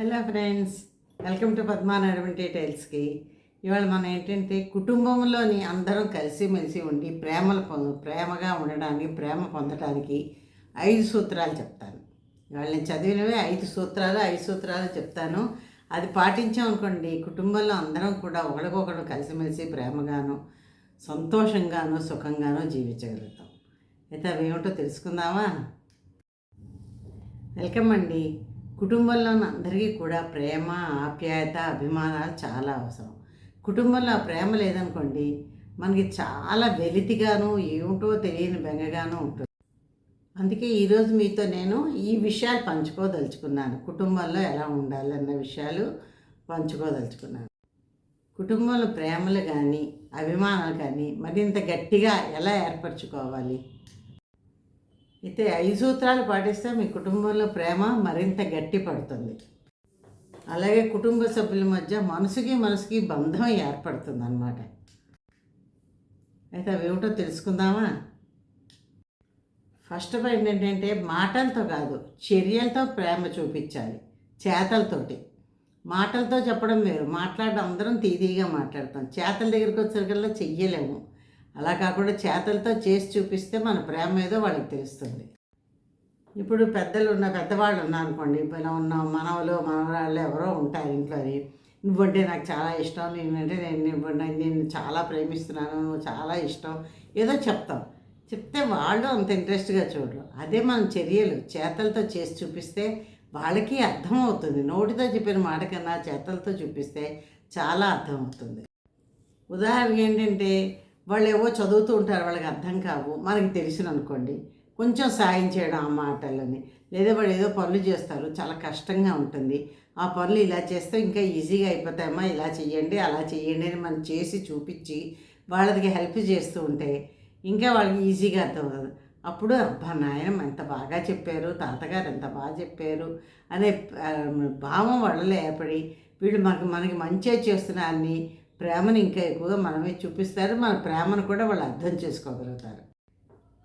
Hello friends welcome to Padma టైల్స్కి ఇవాళ మనం ఏంటంటే కుటుంబంలోని అందరం కలిసిమెలిసి ఉండి ప్రేమలు ప్రేమగా ఉండడానికి ప్రేమ పొందడానికి ఐదు సూత్రాలు చెప్తాను. ఇవాళ నేను చదివినవే ఐదు సూత్రాలు ఐదు సూత్రాలు చెప్తాను. అది పాటించాం అనుకోండి కుటుంబంలో అందరం కూడా ఒకరికొకరు కలిసిమెలిసి ప్రేమగాను సంతోషంగాను సుఖంగాను జీవించగలుగుతాం. అయితే అవి ఏమిటో తెలుసుకుందామా? వెల్కమ్ అండి. కుటుంబంలో అందరికీ కూడా ప్రేమ ఆప్యాయత అభిమానాలు చాలా అవసరం. కుటుంబంలో ఆ ప్రేమ లేదనుకోండి మనకి చాలా వెలితిగాను ఏమిటో తెలియని బెంగగాను ఉంటుంది. అందుకే ఈరోజు మీతో నేను ఈ విషయాలు పంచుకోదలుచుకున్నాను. కుటుంబంలో ఎలా ఉండాలి అన్న విషయాలు పంచుకోదలుచుకున్నాను. కుటుంబంలో ప్రేమలు కానీ అభిమానాలు కానీ మరింత గట్టిగా ఎలా ఏర్పరచుకోవాలి? అయితే ఐదు సూత్రాలు పాటిస్తే మీ కుటుంబంలో ప్రేమ మరింత గట్టి పడుతుంది. అలాగే కుటుంబ సభ్యుల మధ్య మనసుకి మనసుకి బంధం ఏర్పడుతుంది అన్నమాట అయితే అవి ఏమిటో తెలుసుకుందామా? ఫస్ట్ పాయింట్ ఏంటంటే మాటలతో కాదు చర్యలతో ప్రేమ చూపించాలి చేతలతోటి. మాటలతో చెప్పడం వేరు మాట్లాడడం అందరం తీదీగా మాట్లాడతాం. చేతల దగ్గరికి వచ్చేసరికల్లా చెయ్యలేము. అలా కాకుండా చేతలతో చేసి చూపిస్తే మన ప్రేమ ఏదో వాళ్ళకి తెలుస్తుంది. ఇప్పుడు పెద్దలు ఉన్న పెద్దవాళ్ళు ఉన్నారనుకోండి ఇలా ఉన్న మనవలు మనవరాళ్ళు ఎవరో ఉంటారు ఇంట్లోని. నువ్వంటే నాకు చాలా ఇష్టం నేనంటే నేను ఇవ్వండి నేను చాలా ప్రేమిస్తున్నాను నువ్వు చాలా ఇష్టం ఏదో చెప్తాం. చెప్తే వాళ్ళు అంత ఇంట్రెస్ట్గా చూడరు. అదే మనం చర్యలు. చేతలతో చేసి చూపిస్తే వాళ్ళకి అర్థమవుతుంది నోటితో చెప్పిన మాట కన్నా చేతలతో చూపిస్తే చాలా అర్థమవుతుంది ఉదాహరణ ఏంటంటే వాళ్ళు ఏవో చదువుతూ ఉంటారు వాళ్ళకి అర్థం కావు. మనకి తెలిసిన అనుకోండి కొంచెం సాయం చేయడం ఆ మాటలని. లేదా వాళ్ళు ఏదో పనులు చేస్తారు చాలా కష్టంగా ఉంటుంది. ఆ పనులు ఇలా చేస్తే ఇంకా ఈజీగా అయిపోతాయమ్మా ఇలా చేయండి అలా చేయండి అని మనం చేసి చూపించి వాళ్ళకి హెల్ప్ చేస్తూ ఉంటే ఇంకా వాళ్ళకి ఈజీగా అర్థం అప్పుడు అబ్బా నాయనం ఎంత బాగా చెప్పారు తాతగారు ఎంత బాగా చెప్పారు అనే భావం వాళ్ళలో ఏర్పడి వీళ్ళు మనకి మనకి మంచిగా చేస్తున్నారని ప్రేమను ఇంకా ఎక్కువగా మనమే చూపిస్తారు. మన ప్రేమను కూడా వాళ్ళు అర్థం చేసుకోగలుగుతారు.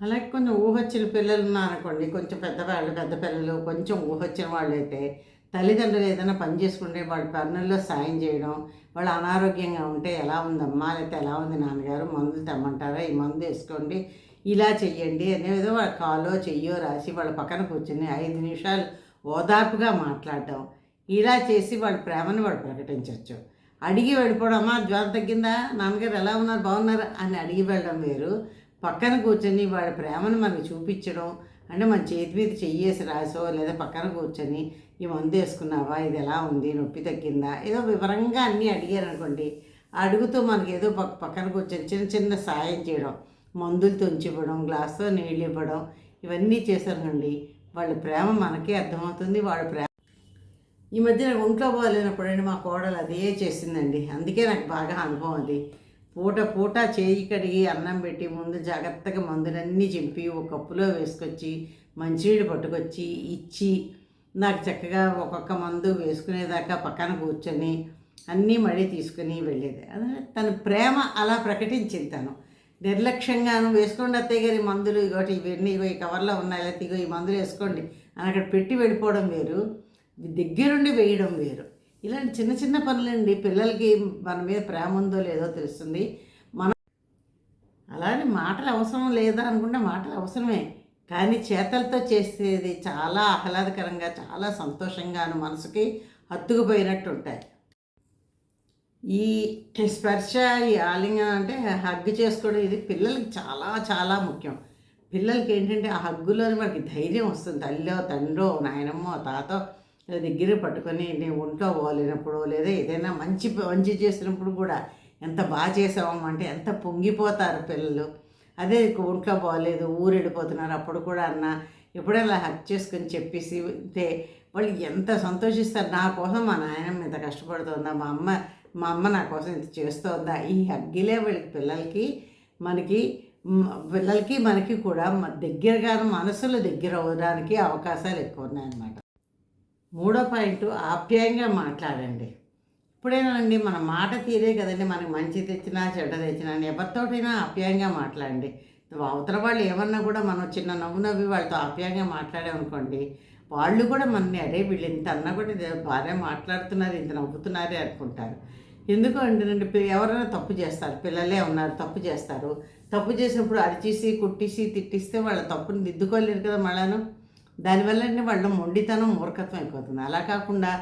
అలాగే కొంచెం ఊహొచ్చిన పిల్లలు ఉన్నారనుకోండి. కొంచెం పెద్దవాళ్ళు పెద్ద పిల్లలు కొంచెం ఊహొచ్చిన వాళ్ళు అయితే తల్లిదండ్రులు ఏదైనా పని చేసుకుంటే వాళ్ళ పనుల్లో సాయం చేయడం వాళ్ళు అనారోగ్యంగా ఉంటే ఎలా ఉందమ్మా? లేకపోతే ఎలా ఉంది నాన్నగారు? మందులు తెమ్మంటారా? ఈ మందు వేసుకోండి ఇలా చెయ్యండి అనేదో వాళ్ళ కాలో చెయ్యో రాసి వాళ్ళ పక్కన కూర్చుని ఐదు నిమిషాలు ఓదార్పుగా మాట్లాడటం ఇలా చేసి వాళ్ళ ప్రేమను వాళ్ళు ప్రకటించవచ్చు అడిగి వెళ్ళిపోవడమా జ్వరం తగ్గిందా? నాన్నగారు ఎలా ఉన్నారు? బాగున్నారు? అని అడిగి వెళ్ళడం వేరు. పక్కన కూర్చొని వాళ్ళ ప్రేమను మనకు చూపించడం అంటే మన చేతి మీద చెయ్యేసి రాసో లేదా పక్కన కూర్చొని ఈ మందు వేసుకున్నావా? ఇది ఎలా ఉంది? నొప్పి తగ్గిందా? ఏదో వివరంగా అన్నీ అడిగారు అనుకోండి. అడుగుతూ మనకి ఏదో పక్క పక్కన కూర్చొని చిన్న చిన్న సాయం చేయడం మందులు తుంచివ్వడం గ్లాస్తో నీళ్ళు ఇవ్వడం ఇవన్నీ చేశారండి వాళ్ళ ప్రేమ మనకే అర్థమవుతుంది వాళ్ళ ప్రేమ ఈ మధ్య నాకు ఒంట్లో బాగాలేనప్పుడండి మా కోడలు అదే చేసిందండి. అందుకే నాకు బాగా అనుభవం అది. పూట పూట చేయి కడిగి అన్నం పెట్టి ముందు జాగ్రత్తగా మందులన్నీ చింపి ఒక కప్పులో వేసుకొచ్చి మంచినీళ్ళు పట్టుకొచ్చి ఇచ్చి నాకు చక్కగా ఒక్కొక్క మందు వేసుకునేదాకా పక్కన కూర్చొని అన్నీ మళ్ళీ తీసుకుని వెళ్ళేది. అదే తన ప్రేమ అలా ప్రకటించింది తను. నిర్లక్ష్యంగాను వేసుకోండి అత్తయ్య గారి మందులు ఇగోటి ఇవన్నీ ఇగో ఈ కవర్లో ఉన్నాయి లేకపోతే ఇగో ఈ మందులు వేసుకోండి అని అక్కడ పెట్టి వెళ్ళిపోవడం వేరు. దగ్గరుండి వేయడం వేరు. ఇలాంటి చిన్న చిన్న పనులండి. పిల్లలకి మన మీద ప్రేమ ఉందో లేదో తెలుస్తుంది. మనం అలానే మాటలు అవసరం లేదా అనుకుంటే మాటలు అవసరమే. కానీ చేతలతో చేసేది చాలా ఆహ్లాదకరంగా చాలా సంతోషంగాను మనసుకి హత్తుకుపోయినట్టు ఉంటాయి ఈ స్పర్శ ఈ ఆలింగనం అంటే హగ్ చేసుకోవడం ఇది పిల్లలకి చాలా చాలా ముఖ్యం. పిల్లలకి ఏంటంటే ఆ హగ్గులోని మనకి ధైర్యం వస్తుంది. తల్లిలో తండ్రో నాయనమ్మో తాతో దగ్గర పట్టుకొని నేను ఒంట్లో పోలేనప్పుడు లేదా ఏదైనా మంచి మంచి చేసినప్పుడు కూడా ఎంత బాగా చేసామో అంటే ఎంత పొంగిపోతారు పిల్లలు. అదే ఒంట్లో బాగోలేదు ఊరెడిపోతున్నారు అప్పుడు కూడా అన్న ఎప్పుడైనా హక్ చేసుకొని చెప్పేసి అంటే వాళ్ళు ఎంత సంతోషిస్తారు. నా కోసం మా నాయనమ్మ ఇంత కష్టపడుతుందా మా అమ్మ మా అమ్మ నా కోసం ఇంత చేస్తోందా? ఈ హగ్గిలే వీళ్ళకి పిల్లలకి మనకి పిల్లలకి మనకి కూడా దగ్గరగా మనసులు దగ్గర అవ్వడానికి అవకాశాలు ఎక్కువ ఉన్నాయన్నమాట. మూడో పాయింట్ ఆప్యాయంగా మాట్లాడండి. ఇప్పుడేనండి మన మాట తీరే కదండి మనకి మంచి తెచ్చినా చెడ్డ తెచ్చినా ఎవరితోటైనా ఆప్యాయంగా మాట్లాడండి. అవతల వాళ్ళు ఏమన్నా కూడా మనం చిన్న నవ్వు నవ్వి వాళ్ళతో ఆప్యాయంగా మాట్లాడామనుకోండి వాళ్ళు కూడా మనని అరే వీళ్ళు ఇంత అన్నా కూడా బాగా మాట్లాడుతున్నారు ఇంత నవ్వుతున్నారే అనుకుంటారు. ఎందుకు అంటే ఎవరైనా తప్పు చేస్తారు పిల్లలే ఉన్నారు తప్పు చేస్తారు. తప్పు చేసినప్పుడు అరిచేసి కుట్టిసి తిట్టిస్తే వాళ్ళ తప్పుని దిద్దుకోలేరు కదా మళ్ళాను. దానివల్ల వాళ్ళు వాళ్ళ మొండితనం మూర్ఖత్వం అయిపోతుంది. అలా కాకుండా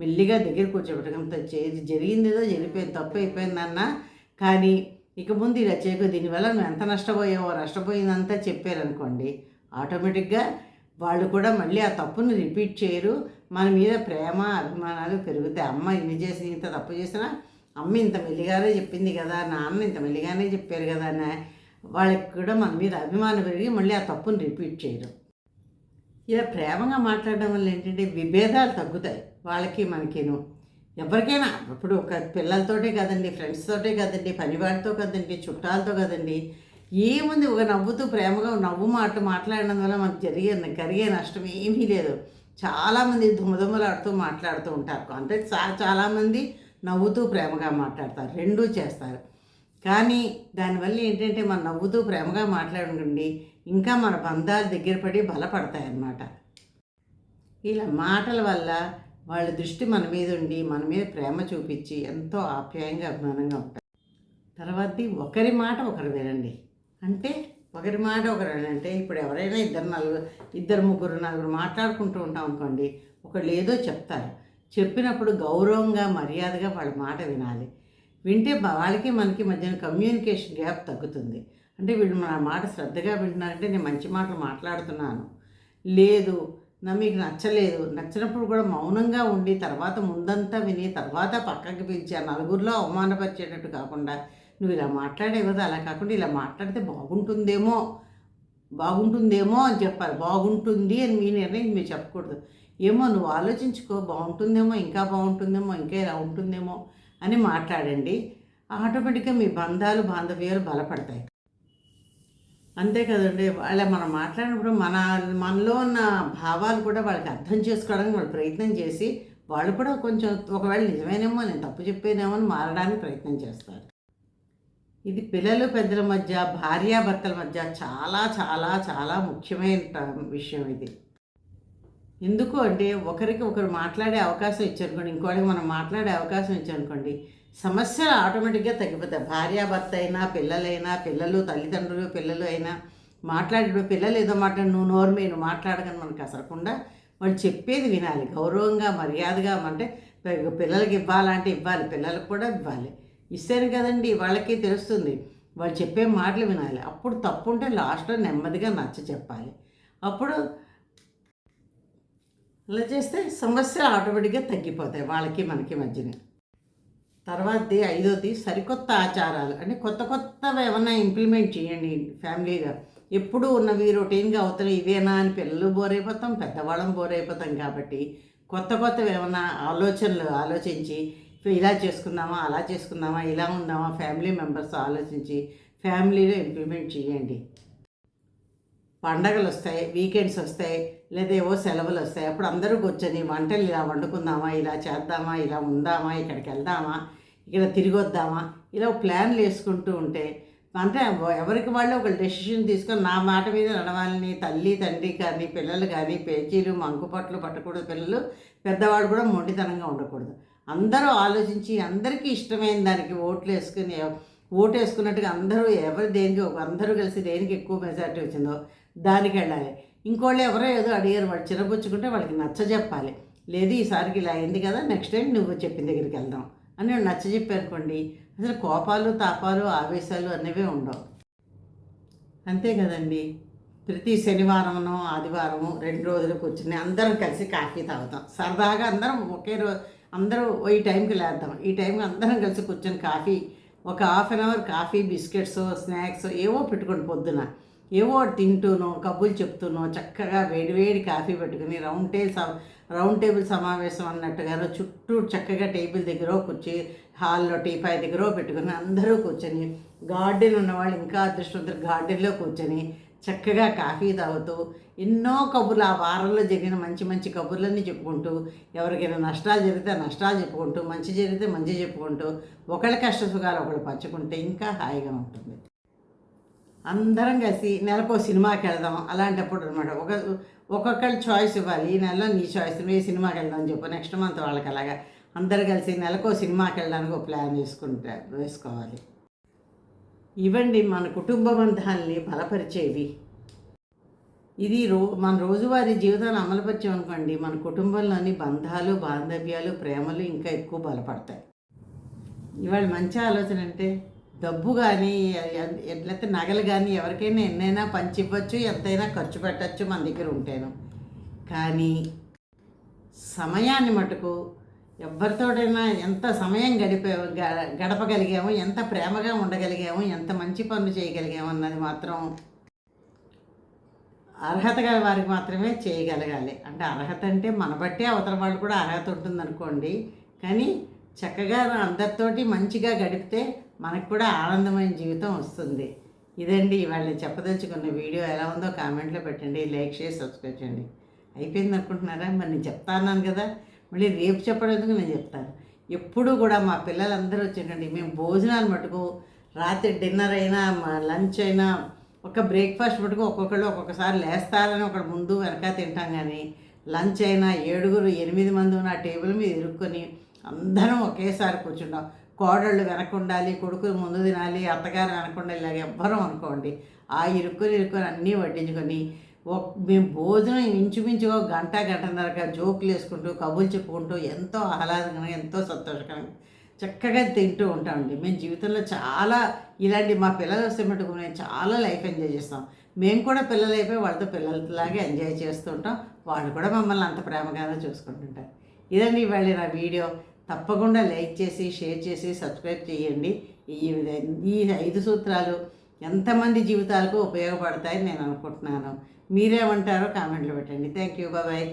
మెల్లిగా దగ్గర కూర్చోబెట్టడంతో చేది జరిగింది ఏదో జరిగిపోయింది తప్పు అయిపోయిందన్నా కానీ ఇక ముందు ఇలా చేయకు. దీనివల్ల నువ్వు ఎంత నష్టపోయావో నష్టపోయిందంతా చెప్పారనుకోండి ఆటోమేటిక్గా వాళ్ళు కూడా మళ్ళీ ఆ తప్పును రిపీట్ చేయరు. మన మీద ప్రేమ అభిమానాలు పెరుగుతాయి. అమ్మ ఇన్ని చేసి ఇంత తప్పు చేసినా అమ్మ ఇంత మెల్లిగానే చెప్పింది కదా నాన్న ఇంత మెల్లిగానే చెప్పారు కదా అని వాళ్ళకి కూడా మన మీద అభిమానం పెరిగి మళ్ళీ ఆ తప్పును రిపీట్ చేయరు. ఇలా ప్రేమగా మాట్లాడడం వల్ల ఏంటంటే విభేదాలు తగ్గుతాయి. వాళ్ళకి మనకిను. ఎవరికైనా ఇప్పుడు ఒక పిల్లలతోటే కదండి ఫ్రెండ్స్తోటే కదండి పనివాడితో కదండి చుట్టాలతో కదండి ఏముంది ఒక నవ్వుతూ ప్రేమగా నవ్వు మాట మాట్లాడడం వల్ల మనకు జరిగే కలిగే నష్టం ఏమీ లేదు. చాలామంది దుమదుమలాడుతూ మాట్లాడుతూ ఉంటారు. అంటే చా చాలామంది నవ్వుతూ ప్రేమగా మాట్లాడతారు. రెండూ చేస్తారు. కానీ దానివల్ల ఏంటంటే మనం నవ్వుతూ ప్రేమగా మాట్లాడండి ఇంకా మన బంధాలు దగ్గర పడి బలపడతాయి అన్నమాట ఇలా మాటల వల్ల వాళ్ళ దృష్టి మన మీద ఉండి మన మీద ప్రేమ చూపించి ఎంతో ఆప్యాయంగా అభిమానంగా ఉంటారు. తర్వాతది ఒకరి మాట ఒకరు వినండి. అంటే ఒకరి మాట ఒకరు అంటే ఇప్పుడు ఎవరైనా ఇద్దరు నలుగురు ఇద్దరు ముగ్గురు నలుగురు మాట్లాడుకుంటూ ఉంటాం అనుకోండి ఒకళ్ళు ఏదో చెప్తారు. చెప్పినప్పుడు గౌరవంగా మర్యాదగా వాళ్ళ మాట వినాలి. వింటే వాళ్ళకి మనకి మధ్యన కమ్యూనికేషన్ గ్యాప్ తగ్గుతుంది. అంటే వీళ్ళు మన మాట శ్రద్ధగా వింటున్నారంటే నేను మంచి మాటలు మాట్లాడుతున్నాను. లేదు నా మీకు నచ్చలేదు. నచ్చినప్పుడు కూడా మౌనంగా ఉండి తర్వాత ముందంతా విని తర్వాత పక్కకి పిలిచి ఆ నలుగురిలో అవమానపరిచేటట్టు కాకుండా నువ్వు ఇలా మాట్లాడే కదా అలా కాకుండా ఇలా మాట్లాడితే బాగుంటుందేమో బాగుంటుందేమో అని చెప్పాలి. బాగుంటుంది అని మీ నిర్ణయం మీరు చెప్పకూడదు. ఏమో నువ్వు ఆలోచించుకో బాగుంటుందేమో ఇంకా బాగుంటుందేమో ఇంకా ఇలా ఉంటుందేమో అని మాట్లాడండి. ఆటోమేటిక్గా మీ బంధాలు బాంధవ్యాలు బలపడతాయి. అంతే కదండి. వాళ్ళ మనం మాట్లాడినప్పుడు మన మనలో ఉన్న భావాలు కూడా వాళ్ళకి అర్థం చేసుకోవడానికి వాళ్ళు ప్రయత్నం చేసి వాళ్ళు కూడా కొంచెం ఒకవేళ నిజమేనేమో నేను తప్పు చెప్పేనేమో అని మారడానికి ప్రయత్నం చేస్తారు. ఇది పిల్లలు పెద్దల మధ్య భార్యాభర్తల మధ్య చాలా చాలా చాలా ముఖ్యమైన విషయం ఇది. ఎందుకు అంటే ఒకరికి ఒకరు మాట్లాడే అవకాశం ఇచ్చారనుకోండి ఇంకోటికి మనం మాట్లాడే అవకాశం ఇచ్చారనుకోండి సమస్యలు ఆటోమేటిక్గా తగ్గిపోతాయి. భార్యాభర్త అయినా పిల్లలైనా పిల్లలు తల్లిదండ్రులు పిల్లలు అయినా మాట్లాడేటప్పుడు పిల్లలు ఏదో మాట్లాడి నువ్వు నోరు మీద నువ్వు మాట్లాడకని మనకు అసలకుండా వాళ్ళు చెప్పేది వినాలి. గౌరవంగా మర్యాదగా అంటే పిల్లలకి ఇవ్వాలంటే ఇవ్వాలి. పిల్లలకు కూడా ఇవ్వాలి. ఇస్తేనే కదండి వాళ్ళకి తెలుస్తుంది. వాళ్ళు చెప్పే మాటలు వినాలి. అప్పుడు తప్పు ఉంటే లాస్ట్లో నెమ్మదిగా నచ్చ చెప్పాలి. అప్పుడు అలా చేస్తే సమస్యలు ఆటోమేటిక్గా తగ్గిపోతాయి. వాళ్ళకి మనకి మధ్యన. తర్వాతది ఐదోది సరికొత్త ఆచారాలు. అంటే కొత్త కొత్తవి ఏమన్నా ఇంప్లిమెంట్ చేయండి ఫ్యామిలీగా. ఎప్పుడు ఉన్నవి రొటీన్గా అవుతున్నాయి. ఇవేనా అని పిల్లలు బోర్ అయిపోతాం పెద్దవాళ్ళం బోర్ అయిపోతాం కాబట్టి కొత్త కొత్తవి ఏమన్నా ఆలోచనలు ఆలోచించి ఇలా చేసుకుందామా అలా చేసుకుందామా ఇలా ఉందామా ఫ్యామిలీ మెంబర్స్ ఆలోచించి ఫ్యామిలీలో ఇంప్లిమెంట్ చేయండి. పండగలు వస్తాయి వీకెండ్స్ వస్తాయి లేదా ఏవో సెలవులు వస్తాయి అప్పుడు అందరూ కూర్చొని వంటలు ఇలా వండుకుందామా ఇలా చేద్దామా ఇలా ఉందామా ఇక్కడికి వెళ్దామా ఇక్కడ తిరిగి వద్దామా ఇలా ప్లాన్లు వేసుకుంటూ ఉంటే అంటే ఎవరికి వాళ్ళు ఒక డెసిషన్ తీసుకొని నా మాట మీద నడవాలని తల్లి తండ్రి కానీ పిల్లలు కానీ పేచీలు మంకుపట్లు పట్టకూడదు పిల్లలు పెద్దవాడు కూడా మొండితనంగా ఉండకూడదు. అందరూ ఆలోచించి అందరికీ ఇష్టమైన దానికి ఓట్లు వేసుకుని ఓటు వేసుకున్నట్టుగా అందరూ ఎవరు దేనికి ఒక అందరూ కలిసి దేనికి ఎక్కువ మెజారిటీ వచ్చిందో దానికి వెళ్ళాలి ఇంకోళ్ళు ఎవరో ఏదో అడిగారు వాళ్ళు చిరపుచ్చుకుంటే వాళ్ళకి నచ్చ చెప్పాలి. లేదు ఈసారికి ఇలా అయింది కదా నెక్స్ట్ టైం నువ్వు చెప్పిన దగ్గరికి వెళ్దాం అని నచ్చ చెప్పారుకోండి అసలు కోపాలు తాపాలు ఆవేశాలు అనేవే ఉండవు. అంతే కదండి. ప్రతి శనివారమును ఆదివారము రెండు రోజులు కూర్చుని అందరం కలిసి కాఫీ తాగుతాం. సరదాగా అందరం ఒకే రోజు అందరూ ఈ టైంకి లేద్దాం. ఈ టైంకి అందరం కలిసి కూర్చొని కాఫీ ఒక half an hour coffee biscuits snacks ఏవో పెట్టుకొని పొద్దున. ఏవో తింటూనో కబుర్లు చెప్తూనో చక్కగా వేడివేడి కాఫీ పెట్టుకుని రౌండ్ టేబుల్ రౌండ్ టేబుల్ సమావేశం అన్నట్టుగా చుట్టూ చక్కగా టేబుల్ దగ్గర కూర్చి హాల్లో టీపాయ్ దగ్గర పెట్టుకుని అందరూ కూర్చొని గార్డెన్ ఉన్నవాళ్ళు ఇంకా అదృష్టవంతులు గార్డెన్లో కూర్చొని చక్కగా కాఫీ తాగుతూ ఎన్నో కబుర్లు ఆ వారంలో జరిగిన మంచి మంచి కబుర్లన్నీ చెప్పుకుంటూ ఎవరికైనా నష్టాలు జరిగితే నష్టాలు చెప్పుకుంటూ మంచి జరిగితే మంచి చెప్పుకుంటూ ఒకళ్ళ కష్ట సుఖాలు ఒకళ్ళు పంచుకుంటే ఇంకా హాయిగా ఉంటుంది. అందరం కలిసి నెలకో సినిమాకి వెళ్దాం అలాంటప్పుడు అనమాట ఒక ఒక్కొక్కరి చాయిస్ ఇవ్వాలి. ఈ నెలలో నీ చాయిస్ నువ్వు ఏ సినిమాకి వెళ్దాం చెప్పు. నెక్స్ట్ మంత్ వాళ్ళకి అలాగా అందరు కలిసి నెలకు సినిమాకి వెళ్ళడానికి ఒక ప్లాన్ వేసుకుంటా వేసుకోవాలి. ఇవండి మన కుటుంబ బంధాలని బలపరిచేవి. ఇది రో మన రోజువారీ జీవితాన్ని అమలుపరిచాం అనుకోండి మన కుటుంబంలోని బంధాలు బాంధవ్యాలు ప్రేమలు ఇంకా ఎక్కువ బలపడతాయి. ఇవాళ మంచి ఆలోచన అంటే డబ్బు కానీ ఎట్లయితే నగలు కానీ ఎవరికైనా ఎన్నైనా పంచివ్వచ్చు ఎంతైనా ఖర్చు పెట్టచ్చు మన దగ్గర ఉంటాను. కానీ సమయాన్ని మటుకు ఎవరితోటైనా ఎంత సమయం గడిపే గడపగలిగాము ఎంత ప్రేమగా ఉండగలిగాము ఎంత మంచి పనులు చేయగలిగాము అన్నది మాత్రం అర్హత గల వారికి మాత్రమే చేయగలగాలి. అంటే అర్హత అంటే మన బట్టే అవతల వాళ్ళు కూడా అర్హత ఉంటుందనుకోండి. కానీ చక్కగా అందరితోటి మంచిగా గడిపితే మనకు కూడా ఆనందమైన జీవితం వస్తుంది. ఇదండి ఇవాళ చెప్పదలుచుకున్న వీడియో. ఎలా ఉందో కామెంట్లో పెట్టండి లైక్ చేసి సబ్స్క్రైబ్ చేయండి. అయిపోయింది అనుకుంటున్నారా? మరి నేను చెప్తాన్నాను కదా. మళ్ళీ రేపు చెప్పడానికి నేను చెప్తాను. ఎప్పుడు కూడా మా పిల్లలందరూ వచ్చేటండి మేము భోజనాలు మటుకు రాత్రి డిన్నర్ అయినా మా లంచ్ అయినా ఒక బ్రేక్ఫాస్ట్ మటుకు ఒక్కొక్కళ్ళు ఒక్కొక్కసారి లేస్తారని ఒకటి ముందు వెనక తింటాం కానీ లంచ్ అయినా ఏడుగురు ఎనిమిది మంది ఉన్న టేబుల్ మీద ఇరుక్కొని అందరం ఒకేసారి కూర్చుంటాం. కోడళ్ళు వెనక ఉండాలి కొడుకులు ముందు తినాలి అత్తగారు వెనక ఇలాగ ఎవ్వరం అనుకోండి. ఆ ఇరుక్కుని ఇరుక్కుని అన్నీ వడ్డించుకొని ఒక మేము భోజనం ఇంచుమించుగా గంట గంటన్నరగా జోకులు వేసుకుంటూ కబుర్లు చెప్పుకుంటూ ఎంతో ఆహ్లాదకరంగా ఎంతో సంతోషకరంగా చక్కగా తింటూ ఉంటామండి. మేము జీవితంలో చాలా ఇలాంటి మా పిల్లలు వస్తే మటుకు మేము చాలా లైఫ్ ఎంజాయ్ చేస్తాం. మేము కూడా పిల్లలు అయిపోయి వాళ్ళతో పిల్లలలాగే ఎంజాయ్ చేస్తూ ఉంటాం. వాళ్ళు కూడా మమ్మల్ని అంత ప్రేమగానే చూసుకుంటుంటారు. ఇదండి ఇవాళ నా వీడియో. తప్పకుండా లైక్ చేసి షేర్ చేసి సబ్స్క్రైబ్ చేయండి. ఈ ఈ ఐదు సూత్రాలు ఎంతమంది జీవితాలకు ఉపయోగపడతాయని నేను అనుకుంటున్నాను. మీరేమంటారో కామెంట్లు పెట్టండి. Thank you. బాయ్.